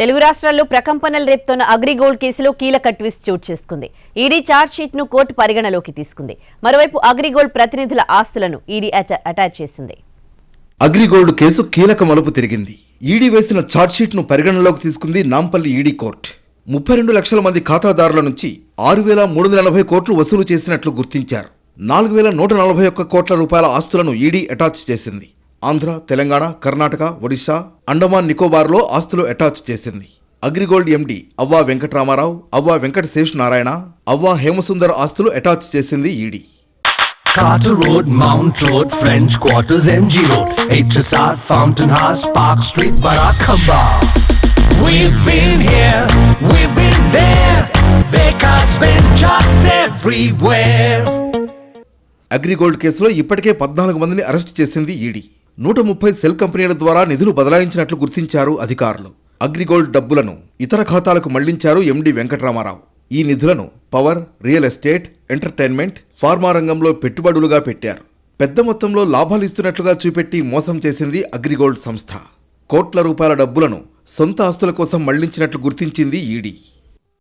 తెలుగు రాష్ట్రాల్లో ప్రకంపనలు రేపుతోన్న అగ్రిగోల్డ్ కేసులో కీలక ట్విస్ట్ చోటు చేసుకుంది. ఈడీ ఛార్జ్ షీట్ను కోర్టు పరిగణలోకి తీసుకుంది. మరోవైపు అగ్రిగోల్డ్ ప్రతినిధుల ఆస్తులను ఈడీ అటాచ్ చేసింది. అగ్రిగోల్డ్ కేసు కీలక మలుపు తిరిగింది. ఈడీ వేసిన ఛార్జ్షీట్ను పరిగణనలోకి తీసుకుంది నాంపల్లి ఈడీ కోర్టు. ముప్పై రెండు లక్షల మంది ఖాతాదారుల నుంచి ఆరు వేల మూడు వందల ఎనభై కోట్లు వసూలు చేసినట్లు గుర్తించారు. నాలుగు వేల నూట నలభై ఒక్క కోట్ల రూపాయల ఆస్తులను ఈడీ అటాచ్ చేసింది. ఆంధ్ర తెలంగాణ కర్ణాటక ఒడిశా అండమాన్ నికోబార్లో ఆస్తులు అటాచ్ చేసింది అగ్రిగోల్డ్ ఎండి అవ్వా వెంకటరామారావు అవ్వా వెంకట శేష్ నారాయణ అవ్వా హేమసుందర్ ఆస్తులు అటాచ్ చేసింది ED Carter Road, Mount Road, French Quarters, MG Road, HSR, Fountain House, Park Street, Barakamba. We've been here, we've been there. Vekas been just everywhere. Agrigold కేసులో ఇప్పటికే పద్నాలుగు మందిని అరెస్ట్ చేసింది ఈడీ నూట ముప్పై సెల్ కంపెనీల ద్వారా నిధులు బదలాయించినట్లు గుర్తించారు అధికారులు. అగ్రిగోల్డ్ డబ్బులను ఇతర ఖాతాలకు మళ్ళించారు ఎండి వెంకటరామారావు. ఈ నిధులను power real estate entertainment pharma రంగంలో పెట్టుబడులుగా పెట్టారు. పెద్ద మొత్తంలో లాభాలు ఇస్తున్నట్లుగా చూపెట్టి మోసం చేసింది అగ్రిగోల్డ్ సంస్థ. కోట్ల రూపాయల డబ్బులను సొంత ఆస్తుల కోసం మళ్ళించినట్లు గుర్తించింది ఈడీ.